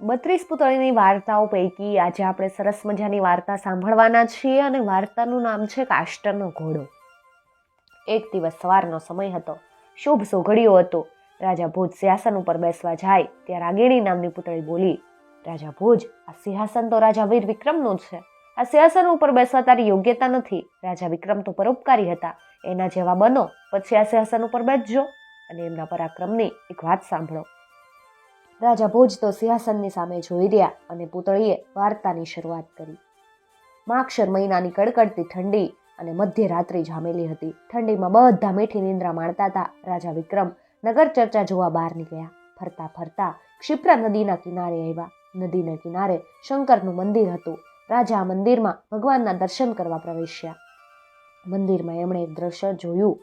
બત્રીસ પુતળીની વાર્તાઓ પૈકી આજે આપણે સરસ મજાની વાર્તા સાંભળવાના છીએ અને વાર્તાનું નામ છે કાષ્ટનો ઘોડો. એક દિવસ સવારનો સમય હતો. શુભ સોઘડિયો હતો. રાજા ભોજ સિંહાસન ઉપર બેસવા જાય ત્યાં રાગીણી નામની પુતળી બોલી, રાજા ભોજ, આ સિંહાસન તો રાજા વીર વિક્રમનું છે. આ સિંહાસન ઉપર બેસવા તારી યોગ્યતા નથી. રાજા વિક્રમ તો પરોપકારી હતા. એના જેવા બનો, પછી આ સિંહાસન ઉપર બેસજો અને એમના પરાક્રમની એક વાત સાંભળો. રાજા ભોજ તો સિંહાસનની સામે જોઈ રહ્યા અને પૂતળીએ વાર્તાની શરૂઆત કરી. માક્ષર મહિનાની કડકડતી ઠંડી અને મધ્યરાત્રિ જામેલી હતી. ઠંડીમાં બધા મીઠી નિંદ્રા માણતા હતા. રાજા વિક્રમ નગર ચર્ચા જોવા બહાર નીકળ્યા. ફરતા ફરતા ક્ષિપ્રા નદીના કિનારે આવ્યા. નદીના કિનારે શંકરનું મંદિર હતું. રાજા આ મંદિરમાં ભગવાનના દર્શન કરવા પ્રવેશ્યા. મંદિરમાં એમણે એક દ્રશ્ય જોયું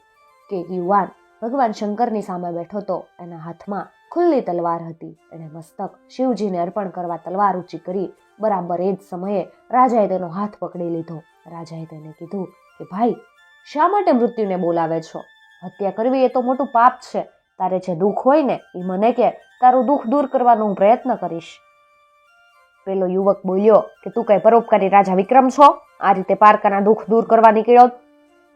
કે યુવાન ભગવાન શંકરની સામે બેઠો હતો એના હાથમાં ખુલ્લી તલવાર હતી. એણે મસ્તક શિવજીને અર્પણ કરવા તલવાર ઊંચી કરી. બરાબર એ જ સમયે રાજાએ તેનો હાથ પકડી લીધો. રાજાએ તેને કીધું કે, ભાઈ, શા માટે મૃત્યુને બોલાવે છો? હત્યા કરવી એ તો મોટું પાપ છે. તારે જે દુઃખ હોય ને એ મને કે, તારું દુઃખ દૂર કરવાનો હું પ્રયત્ન કરીશ. પેલો યુવક બોલ્યો કે, તું કઈ પરોપકારી રાજા વિક્રમ છો? આ રીતે પારકાના દુઃખ દૂર કરવા નીકળ્યો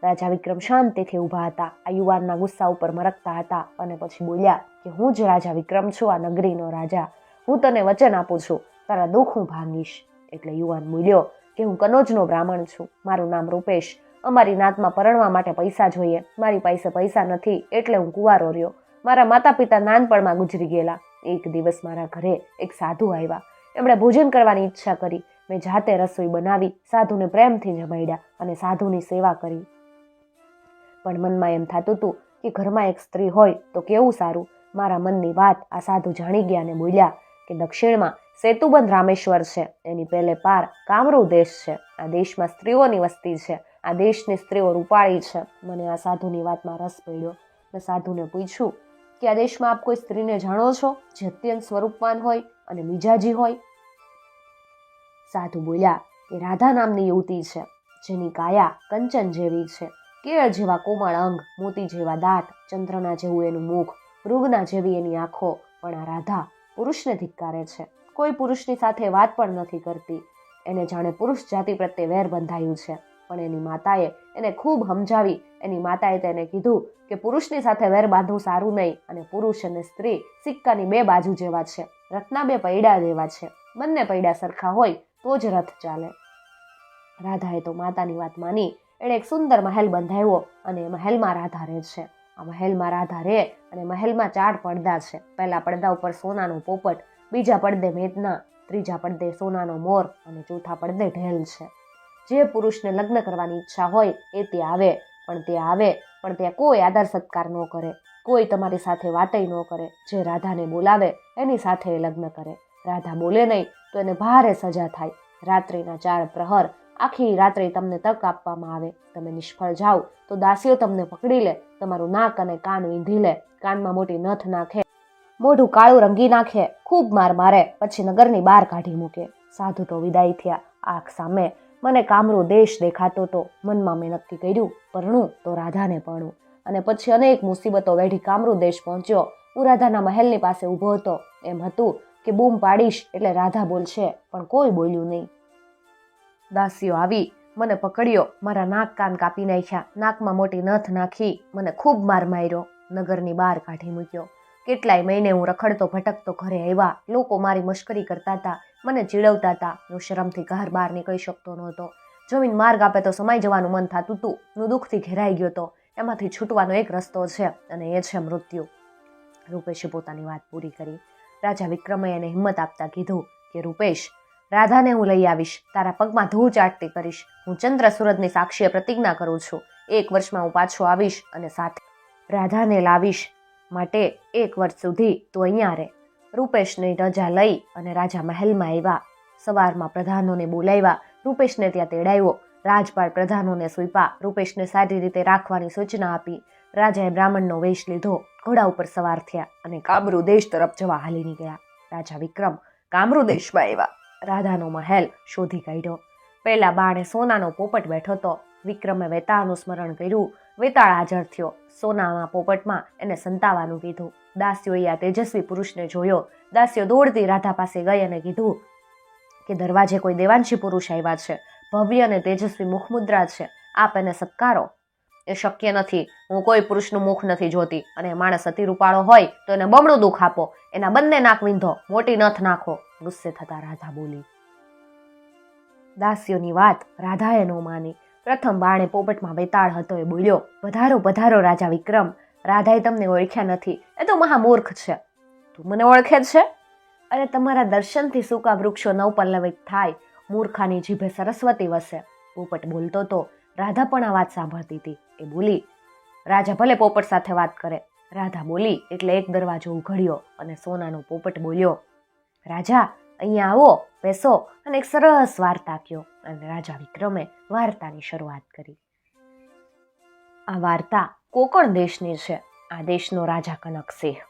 રાજા વિક્રમ શાંતિથી ઊભા હતા. આ યુવાનના ગુસ્સા ઉપર મરકતા હતા અને પછી બોલ્યા કે હું જ રાજા વિક્રમ છું, આ નગરીનો રાજા. હું તને વચન આપું છું. તારા દુઃખ હું ભાંગીશ. એટલે યુવાન બોલ્યો કે હું કનોજનો બ્રાહ્મણ છું. મારું નામ રૂપેશ. અમારી નાતમાં પરણવા માટે પૈસા જોઈએ. મારી પાસે પૈસા નથી, એટલે હું કુંવારો રહ્યો. મારા માતા પિતા નાનપણમાં ગુજરી ગયેલા. એક દિવસ મારા ઘરે એક સાધુ આવ્યા. એમણે ભોજન કરવાની ઈચ્છા કરી. મેં જાતે રસોઈ બનાવી, સાધુને પ્રેમથી જમાડ્યા અને સાધુની સેવા કરી. પણ મનમાં એમ થતું હતું કે ઘરમાં એક સ્ત્રી હોય તો કેવું સારું? મારા મનની વાત આ સાધુ જાણી ગયા અને બોલ્યા કે દક્ષિણમાં સેતુબંધ રામેશ્વર છે. એની પહેલે પાર કામરૂ દેશ છે. આ દેશમાં સ્ત્રીઓની વસ્તી છે. આ દેશની સ્ત્રીઓ રૂપાળી છે. મને આ સાધુની વાતમાં રસ પડ્યો. મેં સાધુને પૂછ્યું, કે આ દેશમાં આપ કોઈ સ્ત્રીને જાણો છો જે અત્યંત સ્વરૂપવાન હોય અને મિજાજી હોય? સાધુ બોલ્યા કે રાધા નામની યુવતી છે, જેની કાયા કંચન જેવી છે. કેળ જેવા કોમળ અંગ, મોતી જેવા દાંત, ચંદ્રના જેવું એનું મુખ મૃગના જેવી એની આંખો, પણ આ રાધા પુરુષને ધિક્કારે છે. કોઈ પુરુષની સાથે વાત પણ નથી કરતી. એને જાણે પુરુષ જાતિ પ્રત્યે વેર બંધાયું છે. પણ એની માતાએ એને ખૂબ સમજાવી. એની માતાએ તેને કીધું કે પુરુષની સાથે વેર બાંધવું સારું નહીં અને પુરુષ અને સ્ત્રી સિક્કાની બે બાજુ જેવા છે. રથના બે પૈડા જેવા છે. બંને પૈડા સરખા હોય તો જ રથ ચાલે. રાધાએ તો માતાની વાત માની. એણે એક સુંદર મહેલ બંધાવ્યો અને એ મહેલમાં રાધા રહે છે. આ મહેલમાં રાધા રહે અને મહેલમાં ચાર પડદા છે. પહેલા પડદા ઉપર સોનાનો પોપટ, બીજા પડદે મેદના, ત્રીજા પડદે સોનાનો મોર અને ચોથા પડદે ઢેલ છે. જે પુરુષને લગ્ન કરવાની ઈચ્છા હોય એ તે આવે, પણ તે આવે, પણ ત્યાં કોઈ આદર સત્કાર ન કરે. કોઈ તમારી સાથે વાતય ન કરે. જે રાધાને બોલાવે, એની સાથે લગ્ન કરે. રાધા બોલે નહીં, તો એને ભારે સજા થાય. રાત્રિના ચાર પ્રહર આખી રાત્રે તમને તક આપવામાં આવે. તમે નિષ્ફળ જાઓ તો દાસીઓ તમને પકડી લે, તમારું નાક અને કાન વીંધી લે. કાનમાં મોટી નથ નાખે. મોઢું કાળું રંગી નાખે. ખૂબ માર મારે. પછી નગરની બહાર કાઢી મૂકે. સાધુ તો વિદાય થયા. આંખ સામે. મને કામરો દેશ દેખાતો હતો મનમાં મેં નક્કી કર્યું, પરણું તો રાધાને પરણું. અને પછી અનેક મુસીબતો વેઢી કામરો દેશ પહોંચ્યો. હું રાધાના મહેલની પાસે ઊભો હતો. એમ હતું કે બૂમ પાડીશ એટલે રાધા બોલશે, પણ કોઈ બોલ્યું નહીં. દાસીઓ આવી, મને પકડ્યો, મારા નાક કાન કાપી નાખ્યા, નાકમાં મોટી નથ નાખી, મને ખૂબ માર માર્યો, નગરની બહાર કાઢી મૂક્યો. કેટલાય મહિને હું રખડતો ભટકતો ઘરે આવ્યા, લોકો મારી મશ્કરી કરતા હતા મને ચીડવતા હતા હું શરમથી ઘર બહાર નીકળી શકતો નહોતો. જમીન માર્ગ આપે તો સમાઈ જવાનું મન થતું હતું હું દુઃખથી ઘેરાઈ ગયો હતો એમાંથી છૂટવાનો એક રસ્તો છે, અને એ છે મૃત્યુ. રૂપેશે પોતાની વાત પૂરી કરી. રાજા વિક્રમે એને હિંમત આપતા કીધું કે, રૂપેશ રાધાને હું લઈ આવીશ. તારા પગમાં ધૂળ ચાટતી કરીશ. હું ચંદ્ર સૂરજની સાક્ષીએ પ્રતિજ્ઞા કરું છું. એક વર્ષમાં હું પાછો આવીશ અને સાથે રાધાને લાવીશ માટે એક વર્ષ સુધી તું અહીંયા રહે. રૂપેશની રજા લઈ અને રાજા મહેલમાં આવ્યા. સવારમાં પ્રધાનોને બોલાવ્યા. રૂપેશને ત્યાં તેડાવ્યો રાજપાળ પ્રધાનોને સૂપા રૂપેશને સારી રીતે રાખવાની સૂચના આપી. રાજાએ બ્રાહ્મણનો વેશ લીધો. ઘોડા ઉપર સવાર થયા અને કામરૂ દેશ તરફ જવા હાલી નીકળ્યા રાજા વિક્રમ કામરૂ દેશમાં આવ્યા. રાધાનો મહેલ શોધી કાઢ્યો. પહેલા બાણે સોનાનો પોપટ બેઠો હતો. વિક્રમે વેતાળનું સ્મરણ કર્યું. વેતાળ હાજર થયો. સોનામાં પોપટમાં એને સંતાવાનું કીધું. દાસીઓએ આ તેજસ્વી પુરુષને જોયો. દાસીઓ દોડતી રાધા પાસે ગઈ અને કીધું કે દરવાજે કોઈ દેવાંશી પુરુષ આવ્યા છે. ભવ્ય અને તેજસ્વી મુખમુદ્રા છે. આપ એને સત્કારો. એ શક્ય નથી. હું કોઈ પુરુષનું મુખ નથી જોતી. અને માણસ અતિ રૂપાળો હોય તો એને બમણું દુઃખ આપો. એના બંને નાક વિંધો. મોટી નથ નાખો. ગુસ્સે થતા રાધા બોલી. દાસીઓની વાત રાધાએ ન માની. પ્રથમ બાણે પોપટમાં બેતાળ હતો એ બોલ્યો, પધારો પધારો રાજા વિક્રમ. રાધાએ તમને ઓળખ્યા નથી. એ તો મહામૂર્ખ છે. તું મને ઓળખે છે? અરે તમારા દર્શનથી સૂકા વૃક્ષો નવપલ્લવિત થાય. મૂર્ખાની જીભે સરસ્વતી વસે. પોપટ બોલતો તો રાધા પણ આ વાત સાંભળતી હતી. એ બોલી, રાજા ભલે પોપટ સાથે વાત કરે. રાધા બોલી, એટલે એક દરવાજો ઉઘડ્યો અને સોનાનો પોપટ બોલ્યો, રાજા, અહીંયા આવો, બેસો. અને એક સરસ વાર્તા કહ્યો અને રાજા વિક્રમે વાર્તાની શરૂઆત કરી. આ વાર્તા કોકણ દેશની છે? આ દેશનો રાજા કનકસિંહ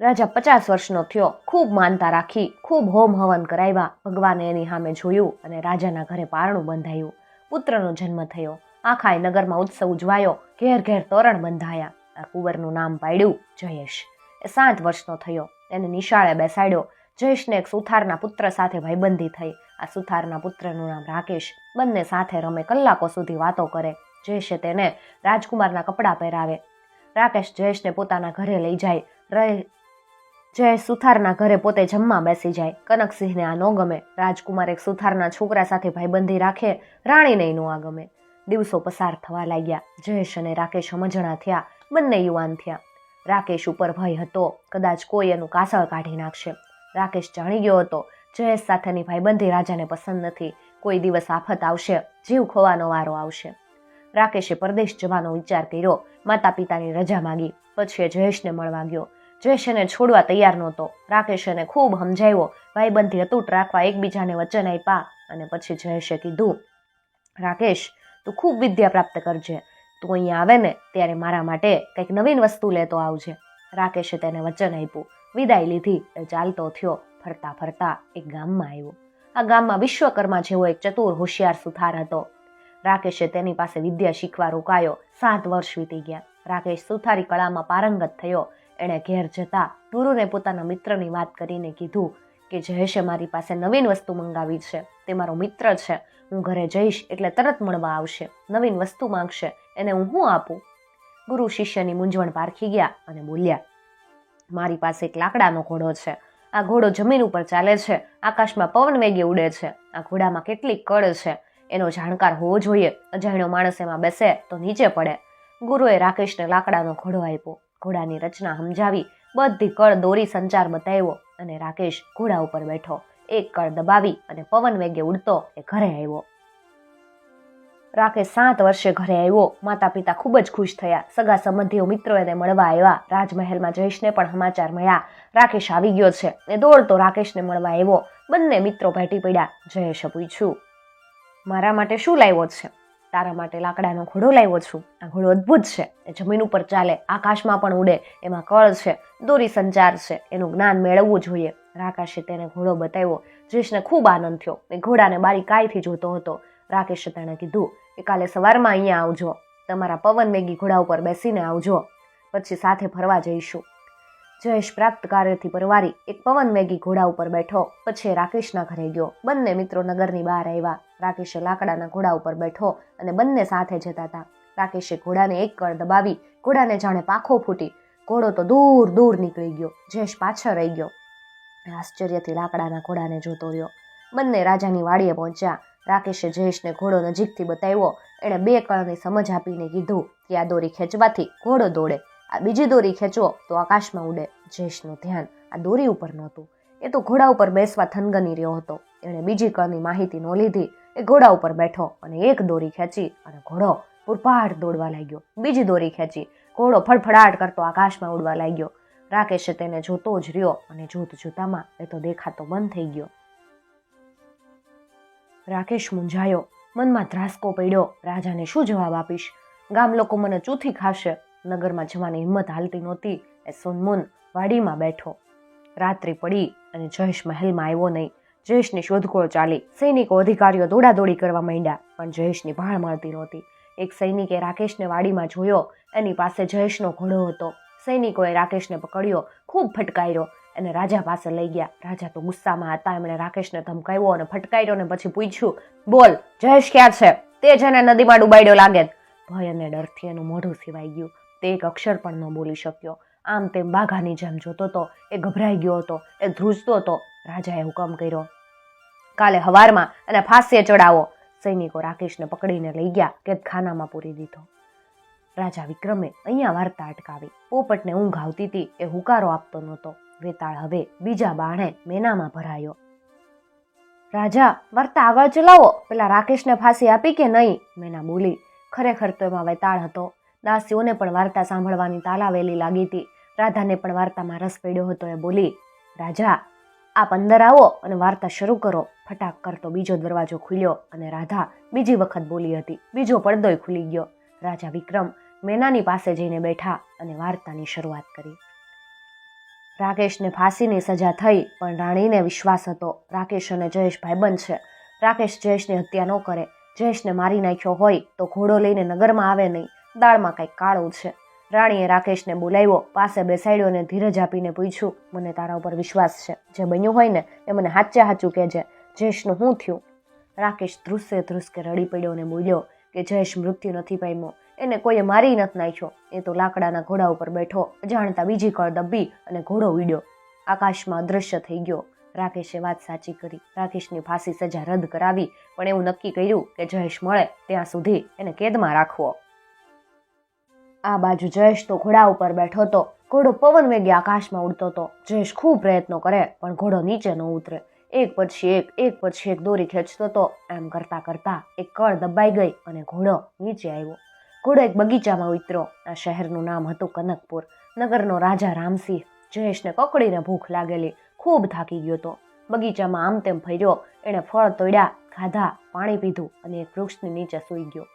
રાજા પચાસ વર્ષનો થયો, ખૂબ માનતા રાખી, ખૂબ હોમ હવન કરાવ્યા, ભગવાને એની સામે જોયું અને રાજાના ઘરે પારણું બંધાયું. પુત્રનો જન્મ થયો. આખાય નગરમાં ઉત્સવ ઉજવાયો. ઘેર ઘેર તોરણ બંધાયા. આ કુંવરનું નામ પાડ્યું જયેશ. એ સાત વર્ષનો થયો. તેને નિશાળે બેસાડ્યો. જયેશને એક સુથારના પુત્ર સાથે ભાઈબંધી થઈ. આ સુથારના પુત્રનું નામ રાકેશ. બંને સાથે રમે કલાકો સુધી વાતો કરે. જયેશે તેને રાજકુમારના કપડાં પહેરાવે. રાકેશ જયેશને પોતાના ઘરે લઈ જાય. જયેશ સુથારના ઘરે પોતે જમવા બેસી જાય. કનકસિંહને આ ન ગમે. રાજકુમાર એક સુથારના છોકરા સાથે ભાઈબંધી રાખે, રાણીને ન આ ગમે. દિવસો પસાર થવા લાગ્યા. જયેશ અને રાકેશ સમજણા થયા. બંને યુવાન થયા. રાકેશ ઉપર ભય હતો. કદાચ કોઈ એનું કાસળ કાઢી નાખશે. રાકેશ જાણી ગયો હતો, જયેશ સાથેની ભાઈબંધી રાજાને પસંદ નથી. કોઈ દિવસ આફત આવશે. જીવ ખોવાનો વારો આવશે. રાકેશે પરદેશ જવાનો વિચાર કર્યો. માતા પિતાની રજા માંગી. પછી જયેશને મળવા ગયો. જયેશ એને છોડવા તૈયાર નહોતો. રાકેશ એને ખૂબ સમજાવ્યો ભાઈબંધી અતૂટ રાખવા એકબીજાને વચન આપ્યા અને પછી જયેશે કીધું, રાકેશ, તું ખૂબ વિદ્યા પ્રાપ્ત કરજે. તું અહીંયા આવે ને ત્યારે મારા માટે કંઈક નવીન વસ્તુ લેતો આવજે. રાકેશે તેને વચન આપ્યું. વિદાય લીધી એ ચાલતો થયો, ફરતા ફરતા એક ગામમાં આવ્યો. આ ગામમાં વિશ્વકર્મા જેવો એક ચતુર હોશિયાર સુથાર હતો. રાકેશે તેની પાસે વિદ્યા શીખવા રોકાયો. સાત વર્ષ વીતી ગયા. રાકેશ સુથારી કળામાં પારંગત થયો. એણે ઘેર જતા ટુરુને પોતાના મિત્રની વાત કરીને કીધું કે જયેશે મારી પાસે નવીન વસ્તુ મંગાવી છે. તે મારો મિત્ર છે. હું ઘરે જઈશ એટલે તરત મળવા આવશે. નવીન વસ્તુ માંગશે. એને હું શું આપું? ગુરુ શિષ્યની મૂંઝવણ પારખી ગયા અને બોલ્યા, મારી પાસે એક લાકડાનો ઘોડો છે. આ ઘોડો જમીન ઉપર ચાલે છે. આકાશમાં પવન વેગે ઉડે છે. આ ઘોડામાં કેટલી કળ છે. એનો જાણકાર હોવો જોઈએ. અજાણ્યો માણસ એમાં બેસે તો નીચે પડે. ગુરુએ રાકેશને લાકડાનો ઘોડો આપ્યો. ઘોડાની રચના સમજાવી બધી કળ દોરી સંચાર બતાવ્યો અને રાકેશ ઘોડા ઉપર બેઠો. એક કળ દબાવી અને પવન વેગે ઉડતો એ ઘરે આવ્યો. રાકેશ સાત વર્ષે ઘરે આવ્યો. માતા પિતા ખૂબ જ ખુશ થયા. સગા સંબંધીઓ મિત્રો એને મળવા આવ્યા. રાજમહેલમાં જયેશને પણ સમાચાર મળ્યા. રાકેશ આવી ગયો છે. એ દોડતો રાકેશને મળવા આવ્યો. બંને મિત્રો ભેટી પડ્યા. જયેશે પૂછ્યું, મારા માટે શું લાવ્યો છે? તારા માટે લાકડાનો ઘોડો લાવ્યો છું. આ ઘોડો અદ્ભુત છે. જમીન ઉપર ચાલે, આકાશમાં પણ ઉડે, એમાં કળ છે, દોરી સંચાર છે, એનું જ્ઞાન મેળવવું જોઈએ. રાકેશે તેને ઘોડો બતાવ્યો. જયેશને ખૂબ આનંદ થયો. એ ઘોડાને બારી કાયથી જોતો હતો. રાકેશે તેણે કીધું કે કાલે સવારમાં અહીંયા આવજો. તમારા પવન વેગી ઘોડા ઉપર બેસીને આવજો. પછી સાથે ફરવા જઈશું. જયેશ પ્રાપ્ત કાર્યથી પરવારી એક પવન વેગી ઘોડા ઉપર બેઠો. પછી રાકેશના ઘરે ગયો. બંને મિત્રો નગરની બહાર આવ્યા. રાકેશે લાકડાના ઘોડા ઉપર બેઠો અને બંને સાથે જતા હતા. રાકેશે ઘોડાને એક કળ દબાવી, ઘોડાને જાણે પાખો ફૂટી. ઘોડો તો દૂર દૂર નીકળી ગયો. જયેશ પાછળ રહી ગયો આશ્ચર્યથી લાકડાના ઘોડાને જોતો રહ્યો. બંને રાજાની વાડીએ પહોંચ્યા. રાકેશે જયેશને ઘોડો નજીકથી બતાવ્યો. એણે બે કળની સમજ આપીને કીધું કે આ દોરી ખેંચવાથી ઘોડો દોડે. આ બીજી દોરી ખેંચો તો આકાશમાં ઉડે જયેશનું ધ્યાન. આ દોરી ઉપર નહોતું. એ તો ઘોડા ઉપર બેસવા થનગની રહ્યો હતો. એણે બીજી કળની માહિતી ન લીધી. એ ઘોડા ઉપર બેઠો અને એક દોરી ખેંચી અને ઘોડો પૂરપાટ દોડવા લાગ્યો. બીજી દોરી ખેંચી. ઘોડો ફડફડાટ કરતો આકાશમાં ઉડવા લાગ્યો. રાકેશે તેને જોતો જ રહ્યો અને જોત જોતામાં એ તો દેખાતો બંધ થઈ ગયો. રાકેશ મૂંઝાયો. મનમાં ધ્રાસકો પડ્યો. રાજાને શું જવાબ આપીશ? ગામ લોકો મને ચૂથી ખાશે. નગરમાં જવાની હિંમત હાલતી નહોતી. એ સોનમુન વાડીમાં બેઠો. રાત્રિ પડી અને જયેશ મહેલમાં આવ્યો નહીં. જયેશની શોધખોળ ચાલી. સૈનિકો અધિકારીઓ દોડાદોડી કરવા માંડ્યા, પણ જયેશની ભાળ મળતી નહોતી. એક સૈનિકે રાકેશને વાડીમાં જોયો. એની પાસે જયેશનો ઘોડો હતો. સૈનિકોએ રાકેશને પકડ્યો, ખૂબ ફટકાર્યો અને રાજા પાસે લઈ ગયા. રાજા તો ગુસ્સામાં હતા. એમણે રાકેશને ધમકાવ્યો અને ફટકાર્યો ને પછી પૂછ્યું, બોલ, જયેશ ક્યાં છે? તે જેને નદીમાં ડૂબાડ્યો લાગે. ભય અને ડરથી એનું મોઢું સિવાઈ ગયું. તે એક અક્ષર પણ ન બોલી શક્યો. આમ તેમ બાઘાની જેમ જોતો હતો એ ગભરાઈ ગયો હતો, એ ધ્રુજતો હતો રાજાએ હુકમ કર્યો. કાલે હવારમાં અને ફાંસીએ ચડાવો. સૈનિકો રાકેશને પકડીને લઈ ગયા, કેદખાનામાં પૂરી દીધો. રાજા વિક્રમે અહીંયા વાર્તા અટકાવી. પોપટને ઊંઘ આવતી હતી, એ હુકારો આપતો નહોતો. વેતાળ હવે બીજા બાણે મેનામાં ભરાયો. રાજા, વાર્તા આગળ ચલાવો. પેલા રાકેશને ફાંસી આપી કે નહીં? મેના બોલી. ખરેખર તો એમાં વેતાળ હતો. દાસીઓને પણ વાર્તા સાંભળવાની તાલાવેલી લાગી હતી. રાધાને પણ વાર્તામાં રસ પડ્યો હતો એ બોલી, રાજા, આપ અંદર આવો અને વાર્તા શરૂ કરો. ફટાક કરતો બીજો દરવાજો ખુલ્યો અને રાધા બીજી વખત બોલી હતી. બીજો પડદોય ખુલી ગયો. રાજા વિક્રમ મેનાની પાસે જઈને બેઠા અને વાર્તાની શરૂઆત કરી. રાકેશને ફાંસીની સજા થઈ, પણ રાણીને વિશ્વાસ હતો. રાકેશ અને જયેશ ભાઈબંધ છે. રાકેશ જયેશની હત્યા ન કરે. જયેશને મારી નાખ્યો હોય તો ઘોડો લઈને નગરમાં આવે નહીં. દાળમાં કંઈક કાળું છે. રાણીએ રાકેશને બોલાવ્યો. પાસે બેસાડ્યો અને ધીરજ આપીને પૂછ્યું, મને તારા ઉપર વિશ્વાસ છે. જે બન્યું હોય ને, એ મને હાચે હાચું કહેજે. જયેશનું શું થયું? રાકેશ ધ્રુસે ધ્રુસકે રડી પડ્યો અને બોલ્યો કે, જયેશ મૃત્યુ નથી પામ્યો. એને કોઈએ મારી નથી નાખ્યો. એ તો લાકડાના ઘોડા ઉપર બેઠો, અજાણતા બીજી કળ દબ્બી અને ઘોડો ઉડ્યો. આકાશમાં અદૃશ્ય થઈ ગયો. રાકેશે વાત સાચી કરી. રાકેશની ફાંસી સજા રદ કરાવી, પણ એવું નક્કી કર્યું કે જયેશ મળે ત્યાં સુધી એને કેદમાં રાખવો. આ બાજુ જયેશ તો ઘોડા ઉપર બેઠો હતો. ઘોડો પવન વેગે આકાશમાં ઉડતો હતો. જયેશ ખૂબ પ્રયત્નો કરે, પણ ઘોડો નીચે ન ઉતરે. એક પછી એક એક પછી એક દોરી ખેંચતો હતો. એમ કરતા કરતા એક કળ દબાઈ ગઈ અને ઘોડો નીચે આવ્યો. ઘોડો એક બગીચામાં ઉતર્યો. આ શહેરનું નામ હતું કનકપુર. નગરનો રાજા રામસિંહ. જયેશને કકડીને ભૂખ લાગેલી. ખૂબ થાકી ગયો હતો. બગીચામાં આમ તેમ ફર્યો. એણે ફળ તોડ્યા, ખાધા, પાણી પીધું અને એક વૃક્ષની નીચે સૂઈ ગયો.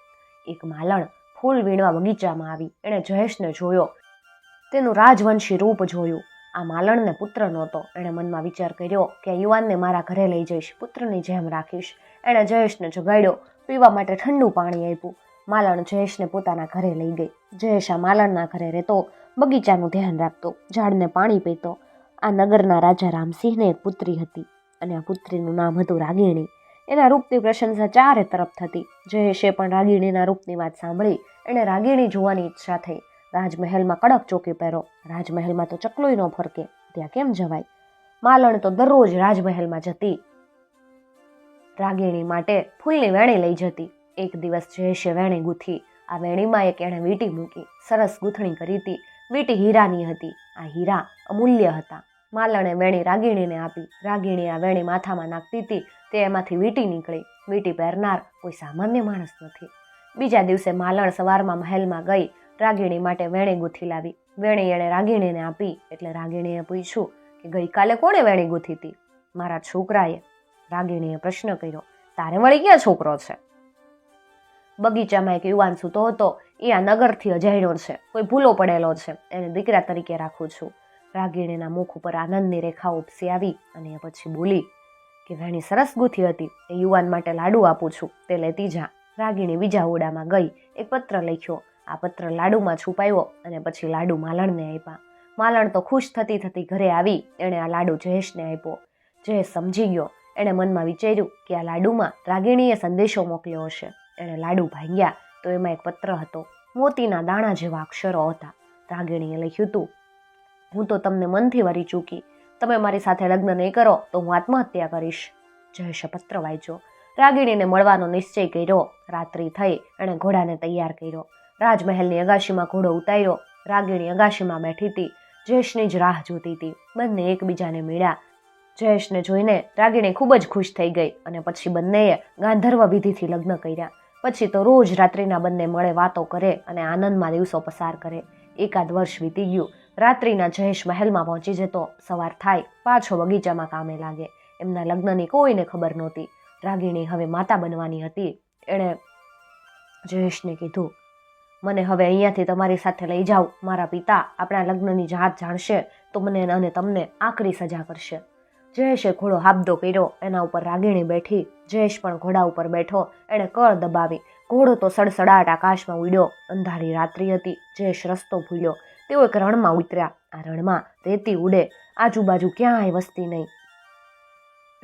એક માલણ ફૂલ વીણવા બગીચામાં આવી. એણે જયેશને જોયો. તેનું રાજવંશી રૂપ જોયું. આ માલણને પુત્ર નહોતો. એણે મનમાં વિચાર કર્યો કે આ યુવાનને મારા ઘરે લઈ જઈશ. પુત્રની જેમ રાખીશ. એણે જયેશને જગાડ્યો. પીવા માટે ઠંડુ પાણી આપ્યું. માલણ જયેશને પોતાના ઘરે લઈ ગઈ. જયેશ આ માલણના ઘરે રહેતો. બગીચાનું ધ્યાન રાખતો. ઝાડને પાણી પીતો. આ નગરના રાજા રામસિંહને એક પુત્રી હતી. અને આ પુત્રીનું નામ હતું રાગીણી. એના રૂપની પ્રશંસા ચારે તરફ થતી. જયેશે પણ રાગીણીના રૂપની વાત સાંભળી એણે રાગીણી જોવાની ઈચ્છા થઈ. રાજમહેલમાં કડક ચોકી પહેરો. રાજમહેલમાં તો ચકલોય ન ફરકે. ત્યાં કેમ જવાય? માલણ તો દરરોજ રાજમહેલમાં જતી. રાગીણી માટે ફૂલની વેણી લઈ જતી. એક દિવસ જયેશે વેણી ગૂંથી. આ વેણીમાં એક એણે વીંટી મૂકી. સરસ ગૂંથણી કરી હતી. વીંટી હીરાની હતી. આ હીરા અમૂલ્ય હતા. માલણે વેણી રાગીણીને આપી. રાગીણી આ વેણી માથામાં નાખતી હતી. તે એમાંથી વીંટી નીકળી. વીંટી પહેરનાર કોઈ સામાન્ય માણસ નથી. બીજા દિવસે માલણ સવારમાં મહેલમાં ગઈ, રાગીણી માટે વેણી ગૂંથી લાવી. વેણી એણે રાગીણીને આપી, એટલે રાગીણીએ પૂછ્યું કે ગઈકાલે કોણે વેણી ગૂંથી હતી? મારા છોકરાએ. રાગીણીએ પ્રશ્ન કર્યો, તારે વળી ક્યાં છોકરો છે? બગીચામાં એક યુવાન સૂતો હતો, એ આ નગરથી અજાણ્યો છે, કોઈ ભૂલો પડેલો છે, એને દીકરા તરીકે રાખું છું. રાગીણીના મુખ ઉપર આનંદની રેખાઓ ઉપસી આવી અને એ પછી બોલી કે, વેણી સરસ ગૂંથી હતી, એ યુવાન માટે લાડુ આપું છું, તે લેતી જા. રાગીણી બીજા ઓડામાં ગઈ, એક પત્ર લખ્યો. આ પત્ર લાડુમાં છુપાવ્યો અને પછી લાડુ માલણને આપ્યા. માલણ તો ખુશ થતી થતી ઘરે આવી, એણે આ લાડુ જયેશને આપ્યો. જયેશ સમજી ગયો. એણે મનમાં વિચાર્યું કે આ લાડુમાં રાગીણીએ સંદેશો મોકલ્યો હશે. એણે લાડુ ભાંગ્યા તો એમાં એક પત્ર હતો. મોતીના દાણા જેવા અક્ષરો હતા. રાગીણીએ લખ્યું હતું હું તો તમને મનથી વરી ચૂકી. તમે મારી સાથે લગ્ન નહીં કરો તો હું આત્મહત્યા કરીશ. જયેશે પત્ર વાંચ્યો. રાગીણીને મળવાનો નિશ્ચય કર્યો. રાત્રિ થઈ એણે ઘોડાને તૈયાર કર્યો. રાજમહેલની અગાશીમાં ઘોડો ઉતાર્યો. રાગીણી અગાશીમાં બેઠી હતી. જયેશની જ રાહ જોતી હતી. બંને એકબીજાને મળ્યા. જયેશને જોઈને રાગીણી ખૂબ જ ખુશ થઈ ગઈ અને પછી બંનેએ ગાંધર્વ વિધિથી લગ્ન કર્યા. પછી તો રોજ રાત્રિના બંને મળે વાતો કરે અને આનંદમાં દિવસો પસાર કરે. એકાદ વર્ષ વીતી ગયું. રાત્રિના જયેશ મહેલમાં પહોંચી જતો. સવાર થાય. પાછો બગીચામાં કામે લાગે. એમના લગ્નની કોઈને ખબર નહોતી. રાગીણી હવે માતા બનવાની હતી. એણે જયેશને કીધું, મને હવે અહીંયાથી તમારી સાથે લઈ જાઓ, મારા પિતા. આપણા લગ્નની જાત જાણશે તો મને અને તમને આકરી સજા કરશે. જયેશે ઘોડો હાબદો કર્યો, એના ઉપર રાગીણી બેઠી. જયેશ પણ ઘોડા ઉપર બેઠો, એણે કળ દબાવી. ઘોડો તો સડસડાટ આકાશમાં ઉડ્યો, અંધારી રાત્રિ હતી. જયેશ રસ્તો ભૂલ્યો. તેઓ એક રણમાં ઉતર્યા. આ રણમાં રેતી ઉડે. આજુબાજુ ક્યાંય વસ્તી નહીં.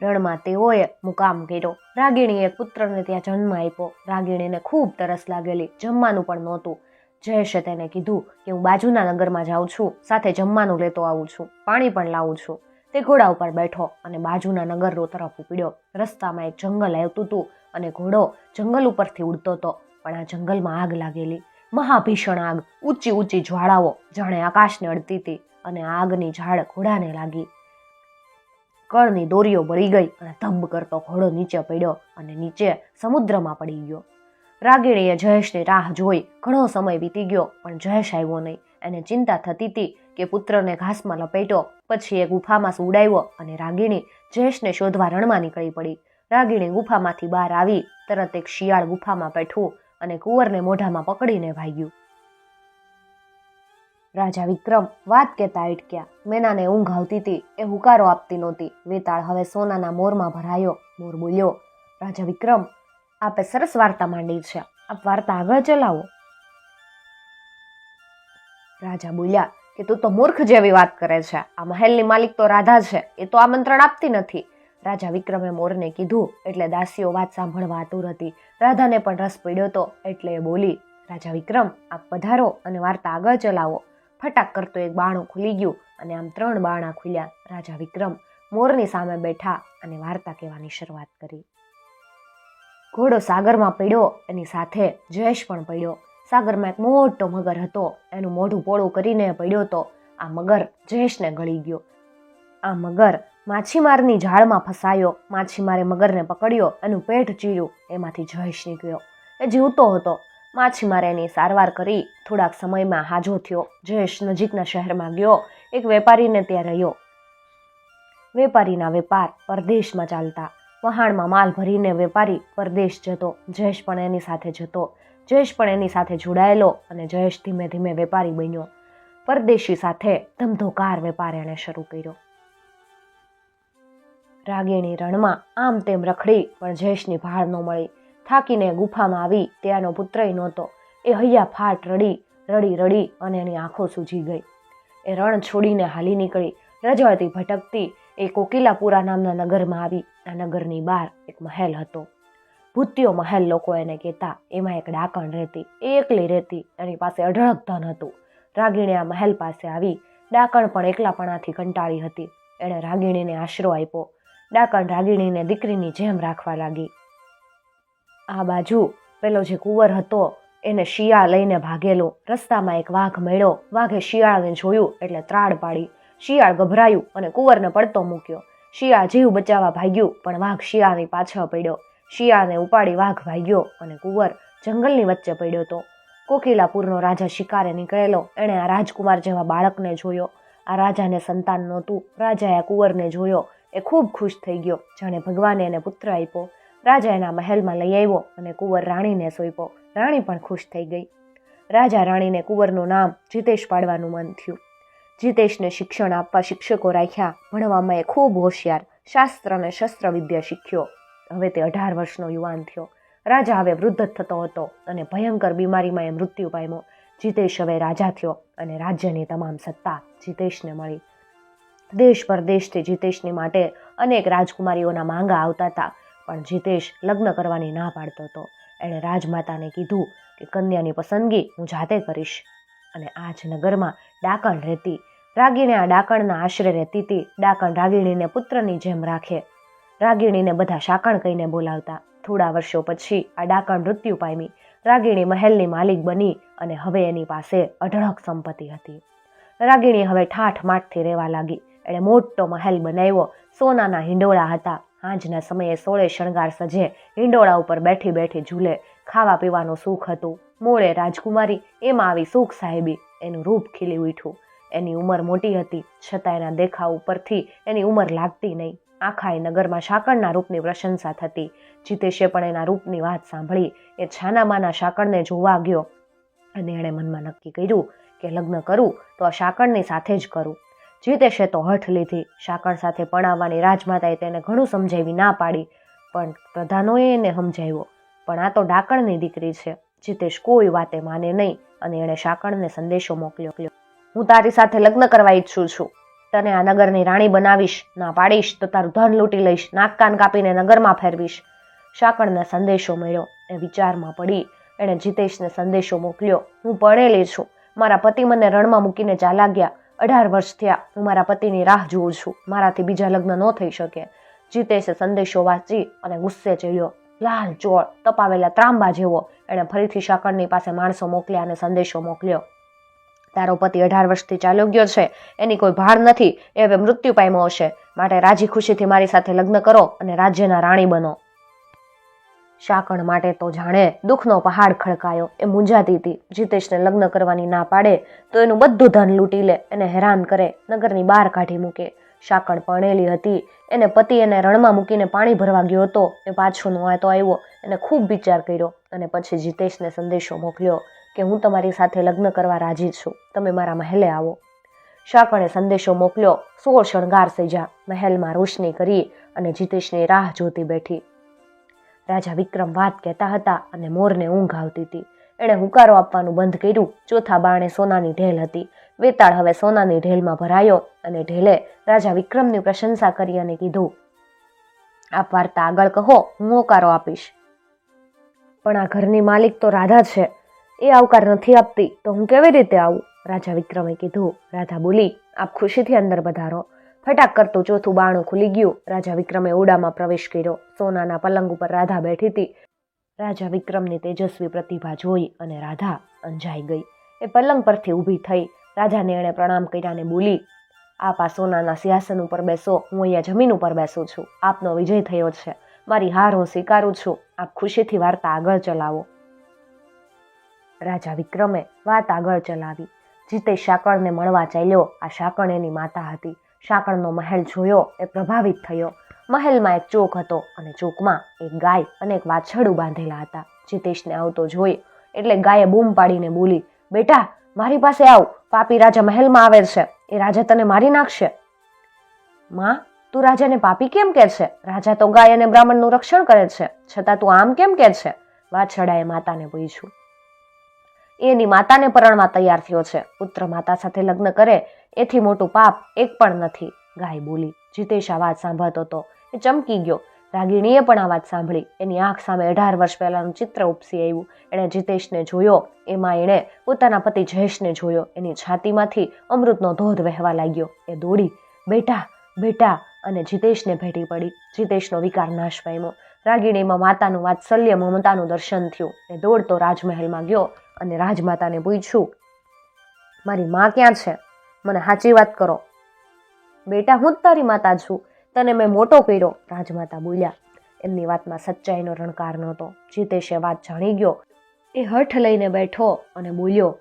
રણમાં તેઓએ મુકામ કર્યો. રાગીણીએ પુત્રને ત્યાં જન્મ આપ્યો. રાગીણીને ખૂબ તરસ લાગેલી. જમવાનું પણ નહોતું. જયેશે તેને કીધું કે હું બાજુના નગરમાં જાઉં છું, સાથે જમવાનું લેતો આવું છું, પાણી પણ લાવું છું. તે ઘોડા ઉપર બેઠો અને બાજુના નગરો તરફ ઉપડ્યો. રસ્તામાં એક જંગલ આવતું હતું અને ઘોડો જંગલ ઉપરથી ઉડતો હતો, પણ આ જંગલમાં આગ લાગેલી. મહાભીષણ આગ, ઊંચી ઊંચી જ્વાળાઓ, જાણે આકાશને અડતી હતી અને આગની ઝાડ ઘોડાને લાગી. કળની દોરીઓ બળી ગઈ અને ધંબ કરતો ઘોડો નીચે પડ્યો અને નીચે સમુદ્રમાં પડી ગયો. રાગીણીએ જયેશની રાહ જોઈ ઘણો સમય વીતી ગયો, પણ જયેશ આવ્યો નહીં. એને ચિંતા થતી હતી કે પુત્રને ઘાસમાં લપેટ્યો, પછી એ ગુફામાં સુવડાવ્યો અને રાગીણી જયેશને શોધવા રણમાં નીકળી પડી. રાગીણી ગુફામાંથી બહાર આવી, તરત એક શિયાળ ગુફામાં બેઠું અને કુંવરને મોઢામાં પકડીને ભાગ્યું. રાજા વિક્રમ વાત કહેતા અટક્યા. મેનાને ઊંઘ આવતી હતી, એ હુકારો આપતી નહોતી. વેતાળ હવે સોનાના મોરમાં ભરાયો. મોર બોલ્યો, રાજા વિક્રમ, આપે સરસ વાર્તા માંડી છે. આપ વાર્તા આગળ ચલાવો. રાજા બોલ્યા, કે તું તો મૂર્ખ જેવી વાત કરે છે. આ મહેલની માલિક તો રાધા છે. એ તો આમંત્રણ આપતી નથી. રાજા વિક્રમે મોરને કીધું, એટલે દાસીઓ વાત સાંભળવા આતુર હતી. રાધાને પણ રસ પડ્યો હતો એટલે એ બોલી, રાજા વિક્રમ, આપ પધારો અને વાર્તા આગળ ચલાવો. ફટાક કરતો એક બાણું ખુલી ગયું અને આમ ત્રણ બાણા ખુલ્યા રાજા વિક્રમ મોરની સામે બેઠા અને વાર્તા કહેવાની શરૂઆત કરી. ઘોડો સાગરમાં પડ્યો, એની સાથે જયેશ પણ પડ્યો. સાગરમાં એક મોટો મગર હતો, એનું મોઢું પોળું કરીને પડ્યો તો આ મગર જયેશને ગળી ગયો. આ મગર માછીમારની જાળમાં ફસાયો, માછીમારે મગરને પકડ્યો, એનું પેટ ચીર્યું, એમાંથી જયેશ નીકળ્યો. એ જીવતો હતો માછીમારે સારવાર કરી થોડાક સમયમાં હાજો થયો. જયેશ નજીકના શહેરમાં ગયો. એક વેપારીને ત્યાં રહ્યો. વેપારીના વેપાર પરદેશમાં ચાલતા. વહાણમાં માલ ભરીને વેપારી પરદેશ જતો. જયેશ પણ એની સાથે જતો. જયેશ પણ એની સાથે જોડાયેલો અને જયેશ ધીમે ધીમે વેપારી બન્યો. પરદેશી સાથે ધમધોકાર વેપાર એણે શરૂ કર્યો. રાગીણી રણમાં આમ તેમ રખડી પણ જયેશની ભાળ ન મળી. થાકીને ગુફામાં આવી ત્યાંનો પુત્રય નહોતો. એ હૈયા ફાટ રડી રડી રડી અને એની આંખો સૂજી ગઈ. એ રણ છોડીને હાલી નીકળી. રજળતી ભટકતી એ કોકિલાપુરા નામના નગરમાં આવી. આ નગરની બહાર એક મહેલ હતો. ભૂત્યો મહેલ લોકો એને કહેતા, એમાં એક ડાકણ રહેતી. એ એકલી રહેતી. એની પાસે અઢળક ધન હતું. રાગીણી આ મહેલ પાસે આવી. ડાકણ પણ એકલાપણાથી કંટાળી હતી. એણે રાગીણીને આશરો આપ્યો. ડાકણ રાગીણીને દીકરીની જેમ રાખવા લાગી. આ બાજુ પેલો જે કુંવર હતો એને શિયાળ લઈને ભાગેલો. રસ્તામાં એક વાઘ મળ્યો. વાઘે શિયાળને જોયું એટલે ત્રાડ પાડી. શિયાળ ગભરાયું અને કુંવરને પડતો મૂક્યો. શિયાળ જીવ બચાવવા ભાગ્યું, પણ વાઘ શિયાળની પાછળ પડ્યો. શિયાળને ઉપાડી વાઘ ભાગ્યો અને કુંવર જંગલની વચ્ચે પડ્યો હતો કોકિલાપુરનો રાજા શિકારે નીકળેલો. એણે આ રાજકુમાર જેવા બાળકને જોયો. આ રાજાને સંતાન નહોતું. રાજાએ આ કુંવરને જોયો. એ ખૂબ ખુશ થઈ ગયો. જાણે ભગવાને એને પુત્ર આપ્યો. રાજા એના મહેલમાં લઈ આવ્યો અને કુંવર રાણીને સોંપ્યો. રાણી પણ ખુશ થઈ ગઈ. રાજા રાણીને કુંવરનું નામ જીતેશ પાડવાનું મન થયું. જીતેશને શિક્ષણ આપવા શિક્ષકો રાખ્યા. ભણવામાં એ ખૂબ હોશિયાર, શાસ્ત્ર અને શસ્ત્ર વિદ્યા શીખ્યો. હવે તે અઢાર વર્ષનો યુવાન થયો. રાજા હવે વૃદ્ધ થતો હતો અને ભયંકર બીમારીમાં એ મૃત્યુ પામ્યો. જીતેશ હવે રાજા થયો અને રાજ્યની તમામ સત્તા જીતેશને મળી. દેશ પરદેશથી જીતેશની માટે અનેક રાજકુમારીઓના માંગા આવતા હતા. પણ જીતેશ લગ્ન કરવાની ના પાડતો હતો. એણે રાજમાતાને કીધું કે કન્યાની પસંદગી હું જાતે કરીશ. અને આ જ નગરમાં ડાકણ રહેતી, રાગીણી આ ડાકણના આશરે રહેતી હતી. ડાકણ રાગીણીને પુત્રની જેમ રાખે. રાગીણીને બધા શાકણ કહીને બોલાવતા. થોડા વર્ષો પછી આ ડાકણ મૃત્યુ પામી. રાગીણી મહેલની માલિક બની અને હવે એની પાસે અઢળક સંપત્તિ હતી. રાગીણી હવે ઠાઠ માઠથી રહેવા લાગી. એણે મોટો મહેલ બનાવ્યો. સોનાના હિંડોળા હતા. સાંજના સમયે સોળે શણગાર સજે, હિંડોળા ઉપર બેઠી બેઠી ઝૂલે. ખાવા પીવાનું સુખ હતું. મોળે રાજકુમારી, એમાં આવી સુખ સાહેબી, એનું રૂપ ખીલી ઉઠ્યું. એની ઉંમર મોટી હતી, છતાં એના દેખાવ ઉપરથી એની ઉંમર લાગતી નહીં. આખા એ નગરમાં શાકળના રૂપની પ્રશંસા થતી. જીતેશે પણ એના રૂપની વાત સાંભળી. એ છાનામાના શાકળને જોવા ગયો. અને એણે મનમાં નક્કી કર્યું કે લગ્ન કરું તો આ શાકળની સાથે જ કરું. જીતેશે તો હઠ લીધી. શાકળ સાથે પણાવવાની રાજમાતાએ તેને ઘણું સમજાવી ના પાડી, પણ પ્રધાનોએ એને સમજાવ્યો, પણ આ તો ડાકણની દીકરી છે. જીતેશ કોઈ વાતે માને નહીં. અને એણે શાકળને સંદેશો મોકલ્યો હું તારી સાથે લગ્ન કરવા ઈચ્છું છું. તને આ નગરની રાણી બનાવીશ, ના પાડીશ તો તારું ધન લૂંટી લઈશ, નાક કાન કાપીને નગરમાં ફેરવીશ. શાકણને સંદેશો મળ્યો, એ વિચારમાં પડી. એણે જીતેશને સંદેશો મોકલ્યો, હું પરણેલી છું. મારા પતિ મને રણમાં મૂકીને ચાલા ગયા. અઢાર વર્ષ થયા. હું મારા પતિની રાહ જોઉં છું. મારાથી બીજા લગ્ન ન થઈ શકે. જીતેશે સંદેશો વાંચી અને ગુસ્સે ચડ્યો. લાલ ચોળ, તપાવેલા ત્રાંબા જેવો એણે ફરીથી શાકણની પાસે માણસો મોકલ્યા અને સંદેશો મોકલ્યો. તારો પતિ અઢાર વર્ષથી ચાલ્યો ગયો છે. એની કોઈ ભાર નથી. એ હવે મૃત્યુ પામ્યો હશે. માટે રાજી ખુશીથી મારી સાથે લગ્ન કરો અને રાજ્યના રાણી બનો. શાકણ માટે તો જાણે દુઃખનો પહાડ ખડકાયો. એ મૂંઝાતી હતી. જીતેશને લગ્ન કરવાની ના પાડે તો એનું બધું ધન લૂંટી લે. એને હેરાન કરે, નગરની બહાર કાઢી મૂકે. શાકણ પરણેલી હતી. એને પતિ એને રણમાં મૂકીને પાણી ભરવા ગયો હતો. એ પાછો ન તો આવ્યો. એને ખૂબ વિચાર કર્યો અને પછી જીતેશને સંદેશો મોકલ્યો કે હું તમારી સાથે લગ્ન કરવા રાજી છું. તમે મારા મહેલે આવો. શાકણે સંદેશો મોકલ્યો, સોળ શણગાર સજા. મહેલમાં રોશની કરી અને જીતેશની રાહ જોતી બેઠી. રાજા વિક્રમ વાત કહેતા હતા અને મોરને ઊંઘ આવતી હતી. એણે હુંકારો આપવાનું બંધ કર્યું. ચોથા બાણે સોનાની ઢેલ હતી. વેતાળ હવે સોનાની ઢેલમાં ભરાયો અને ઢેલે રાજા વિક્રમની પ્રશંસા કરી અને કીધું આપ વાર્તા આગળ કહો, હું હોકારો આપીશ. પણ આ ઘરની માલિક તો રાધા છે. એ આવકાર નથી આપતી. તો હું કેવી રીતે આવું? રાજા વિક્રમે કીધું. રાધા બોલી, આપ ખુશીથી અંદર પધારો. ફટાક કરતું ચોથું બાણું ખુલી ગયું. રાજા વિક્રમે ઓડામાં પ્રવેશ કર્યો. સોનાના પલંગ ઉપર રાધા બેઠી હતી. રાજા વિક્રમની તેજસ્વી પ્રતિભા જોઈ અને રાધા અંજાઈ ગઈ. એ પલંગ પરથી ઊભી થઈ. રાજાને એણે પ્રણામ કર્યાને બોલી, આપ આ સોનાના સિંહાસન ઉપર બેસો. હું અહીંયા જમીન ઉપર બેસું છું. આપનો વિજય થયો છે. મારી હાર હું સ્વીકારું છું. આપ ખુશીથી વાર્તા આગળ ચલાવો. રાજા વિક્રમે વાત આગળ ચલાવી. જીતે શાકળને મળવા ચાલ્યો. આ શાકળ એની માતા હતી. શાકળનો મહેલ જોયો, એ પ્રભાવિત થયો. મહેલમાં એક ચોક હતો અને ચોકમાં એક ગાય અને એક વાછરડું બાંધેલા હતા. જીતેશને આવતો જોઈ, એટલે ગાયે બૂમ પાડીને બોલી, બેટા, મારી પાસે આવ, પાપી રાજા મહેલમાં આવે છે. એ રાજા તને મારી નાખશે. માં, તું રાજાને પાપી કેમ કે છે? રાજા તો ગાય અને બ્રાહ્મણનું રક્ષણ કરે છે. છતાં તું આમ કેમ કે છે? વાછરડાએ માતાને પૂછ્યું. એની માતાને પરણવા તૈયાર થયો છે. પુત્ર માતા સાથે લગ્ન કરે, એથી મોટું પાપ એક પણ નથી. ગાય બોલી, જીતેશ આ વાત સાંભળતો હતો એ ચમકી ગયો. રાગીણીએ પણ આ વાત સાંભળી. એની આંખ સામે અઢાર વર્ષ પહેલાનું ચિત્ર ઉપસી આવ્યું. એણે જીતેશને જોયો. એમાં એણે પોતાના પતિ જયેશને જોયો. એની છાતીમાંથી અમૃતનો ધોધ વહેવા લાગ્યો. એ દોડી, બેટા બેટા, અને જીતેશને ભેટી પડી. જીતેશનો વિકાર નાશ પામ્યો. રાગીણીમાં માતાનું વાત્સલ્ય, મમતાનું દર્શન થયું. એ દોડતો રાજમહેલમાં ગયો. અને રાજમાતાને પૂછ્યું, મારી માં ક્યાં છે? મને સાચી વાત કરો. બેટા, હું જ તારી માતા છું. તને મેં મોટો કર્યો. રાજમાતા બોલ્યા. એમની વાતમાં સચ્ચાઈનો રણકાર નહોતો. જીતેશે વાત જાણી ગયો. એ હઠ લઈને બેઠો અને બોલ્યો,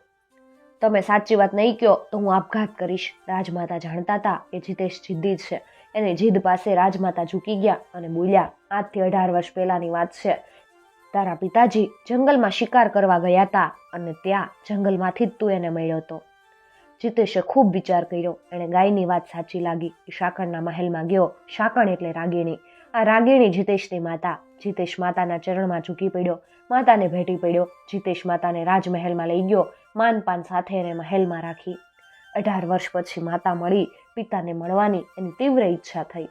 તમે સાચી વાત નહીં કહો તો હું આપઘાત કરીશ. રાજમાતા જાણતા હતા કે જીતેશ જિદ્દી છે. એને જીદ પાસે રાજમાતા ઝૂકી ગયા અને બોલ્યા, આજથી અઢાર વર્ષ પહેલાંની વાત છે. તારા પિતાજી જંગલમાં શિકાર કરવા ગયા હતા. અને ત્યાં જંગલમાંથી જ તું એને મળ્યો હતો. જીતેશે ખૂબ વિચાર કર્યો. એણે ગાયની વાત સાચી લાગી. એ મહેલમાં ગયો. શાકણ એટલે રાગીણી. આ રાગીણી જીતેશની માતા. જીતેશ માતાના ચરણમાં ઝૂકી પડ્યો. માતાને ભેટી પડ્યો. જીતેશ માતાને રાજમહેલમાં લઈ ગયો. માનપાન સાથે એને મહેલમાં રાખી. અઢાર વર્ષ પછી માતા મળી. પિતાને મળવાની એની તીવ્ર ઈચ્છા થઈ.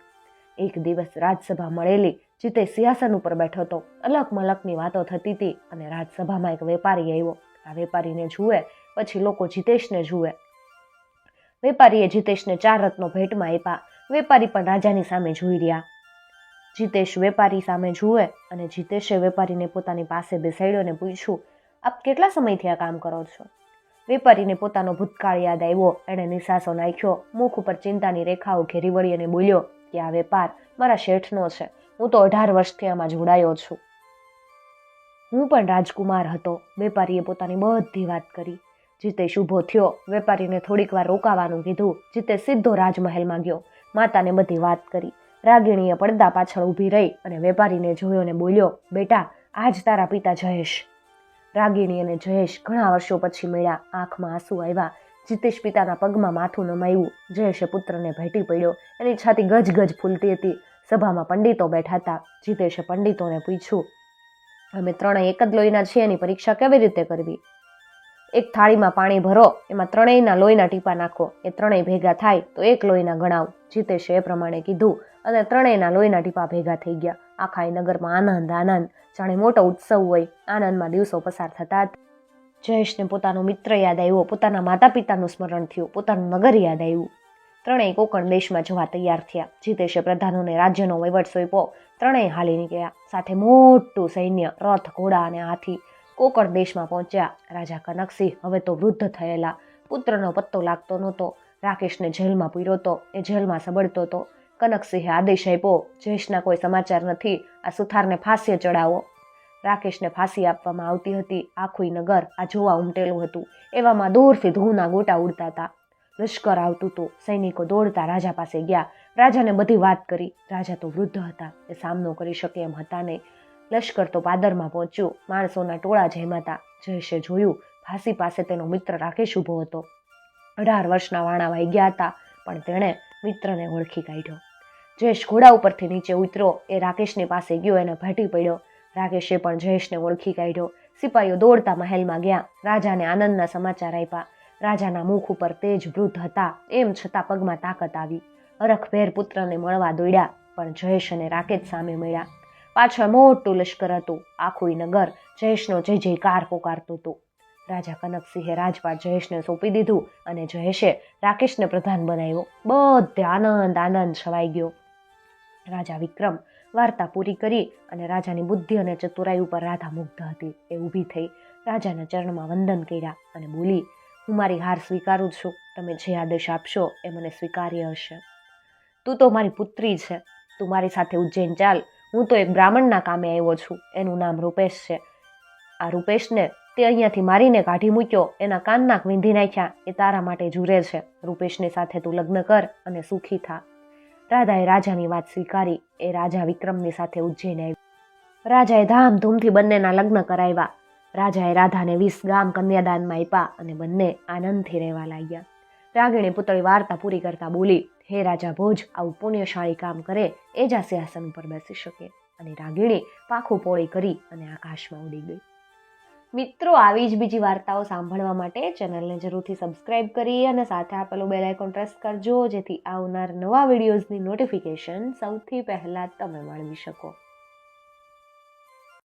એક દિવસ રાજસભા મળેલી. જીતે સિંહાસન ઉપર બેઠો હતો. અલગ મલકની વાતો થતી હતી અને રાજસભામાં એક વેપારી આવ્યો. આ વેપારીને જુએ, પછી લોકો જીતેશને જુએ. વેપારીએ જીતેશને ચાર રત્નો ભેટમાં આપ્યા. વેપારી પણ રાજાની સામે જોઈ રહ્યા. જીતેશ વેપારી સામે જુએ અને જીતેશે વેપારીને પોતાની પાસે બેસાડ્યો અને પૂછ્યું, આપ કેટલા સમયથી આ કામ કરો છો? વેપારીને પોતાનો ભૂતકાળ યાદ આવ્યો. એણે નિશાસો નાખ્યો, મુખ ઉપર ચિંતાની રેખાઓ ઘેરી વળી અને બોલ્યો, કે આ વેપાર મારા શેઠનો છે. હું તો અઢાર વર્ષથી આમાં જોડાયો છું. હું પણ રાજકુમાર હતો. વેપારીએ પોતાની બધી વાત કરી. જીતેશ ઊભો થયો. વેપારીને થોડીક વાર રોકાવાનું કીધું. જીતે સીધો રાજમહેલમાં ગયો માતાને બધી વાત કરી. રાગીણીએ પડદા પાછળ ઊભી રહી અને વેપારીને જોયો ને બોલ્યો, બેટા, આજ તારા પિતા જયેશ. રાગીણી અને જયેશ ઘણા વર્ષો પછી મળ્યા. આંખમાં આંસુ આવ્યા. જીતેશ પિતાના પગમાં માથું નમાયું. જયેશે પુત્રને ભેટી પડ્યો. એની છાતી ગજ ગજ ફૂલતી હતી. સભામાં પંડિતો બેઠા હતા. જીતેશે પંડિતોને પૂછ્યું અમે ત્રણેય એક જ લોહીના છીએ એની પરીક્ષા કેવી રીતે કરવી? એક થાળીમાં પાણી ભરો, એમાં ત્રણેયના લોહીના ટીપા નાખો. એ ત્રણેય ભેગા થાય તો એક લોહીના ગણાવ. જીતેશે એ પ્રમાણે કીધું અને ત્રણેયના લોહીના ટીપા ભેગા થઈ ગયા. આખા એ નગરમાં આનંદ આનંદ. જાણે મોટો ઉત્સવ હોય. આનંદમાં દિવસો પસાર થતા જયેશને પોતાનો મિત્ર યાદ આવ્યો. પોતાના માતા પિતાનું સ્મરણ થયું. પોતાનું નગર યાદ આવ્યું. ત્રણેય કોકણ દેશમાં જવા તૈયાર થયા. જીતેશે પ્રધાનોને રાજ્યનો વહીવટ સોંપ્યો. ત્રણેય હાલી નીકળ્યા સાથે મોટું સૈન્ય, રથ, ઘોડા અને હાથી કોકણ દેશમાં પહોંચ્યા. રાજા કનકસિંહ હવે તો વૃદ્ધ થયેલા. પુત્રનો પત્તો લાગતો નહોતો. રાકેશને જેલમાં પૂર્યો હતો. એ જેલમાં સબડતો હતો. કનકસિંહે આદેશ આપ્યો, જયેશના કોઈ સમાચાર નથી. આ સુથારને ફાંસીએ ચડાવો. રાકેશને ફાંસી આપવામાં આવતી હતી. આખું નગર આ જોવા ઉમટેલું હતું. એવામાં દૂરથી ધૂના ગોટા ઉડતા હતા. લશ્કર આવતું હતું સૈનિકો દોડતા રાજા પાસે ગયા. રાજાને બધી વાત કરી. રાજા તો વૃદ્ધ હતા. એ સામનો કરી શકે એમ હતા નહીં. લશ્કર તો પાદરમાં પહોંચ્યું. માણસોના ટોળા જમ્યા જયેશે જોયું. ફાંસી પાસે તેનો મિત્ર રાકેશ ઊભો હતો. અઢાર વર્ષના વાણા વાઈ ગયા હતા, પણ તેણે મિત્રને ઓળખી કાઢ્યો. જયેશ ઘોડા ઉપરથી નીચે ઉતર્યો. એ રાકેશની પાસે ગયો, એને ભેટી પડ્યો. રાકેશે પણ જયેશને ઓળખી કાઢ્યો. સિપાહીઓ દોડતા મહેલમાં ગયા. રાજાને આનંદના સમાચાર આપ્યા. રાજાના મુખ ઉપર તેજ વૃદ્ધ હતા. એમ છતાં પગમાં તાકાત આવી. હરખભેર પુત્રને મળવા દોડ્યા, પણ જયેશ અને રાકેશ સામે મળ્યા. પાછળ મોટું લશ્કર હતું. આખું નગર જયેશનો જય જયકાર પોકારતું હતું. રાજા કનકસિંહે રાજપાટ જયેશને સોંપી દીધું અને જયેશે રાકેશને પ્રધાન બનાવ્યો. બધે આનંદ આનંદ છવાઈ ગયો. રાજા વિક્રમ વાર્તા પૂરી કરી અને રાજાની બુદ્ધિ અને ચતુરાઈ ઉપર રાધા મુગ્ધ હતી. એ ઊભી થઈ રાજાના ચરણમાં વંદન કર્યા અને બોલી, હું મારી હાર સ્વીકારું છું. તમે જે આદેશ આપશો એ મને સ્વીકાર્ય હશે. તું તો મારી પુત્રી છે. તું મારી સાથે ઉજ્જૈન ચાલ. હું તો એક બ્રાહ્મણના કામે આવ્યો છું. એનું નામ રૂપેશ છે. આ રૂપેશને તે અહીંયાથી મારીને કાઢી મૂક્યો. એના કાનનાક વીંધી નાખ્યા. એ તારા માટે જુરે છે. રૂપેશની સાથે તું લગ્ન કર અને સુખી થા. રાધાએ રાજાની વાત સ્વીકારી. એ રાજા વિક્રમની સાથે ઉજ્જૈન આવી. રાજાએ ધામધૂમથી બંનેના લગ્ન કરાવ્યા. રાજાએ રાધાને વીસ ગામ કન્યાદાનમાં આપ્યા અને બંને આનંદથી રહેવા લાગ્યા. રાગીણી પુતળી વાર્તા પૂરી કરતા બોલી, હે રાજા ભોજ, આવું પુણ્યશાળી કામ કરે, એ જ આ સિંહાસન ઉપર બેસી શકે. અને રાગીણી પાખું પોળી કરી અને આકાશમાં ઉડી ગઈ. મિત્રો, આવી જ બીજી વાર્તાઓ સાંભળવા માટે ચેનલને જરૂરથી સબસ્ક્રાઇબ કરી અને સાથે આપેલું બેલ આઇકોન પ્રેસ કરજો, જેથી આવનાર નવા વિડીયોઝની નોટિફિકેશન સૌથી પહેલાં તમે મેળવી શકો.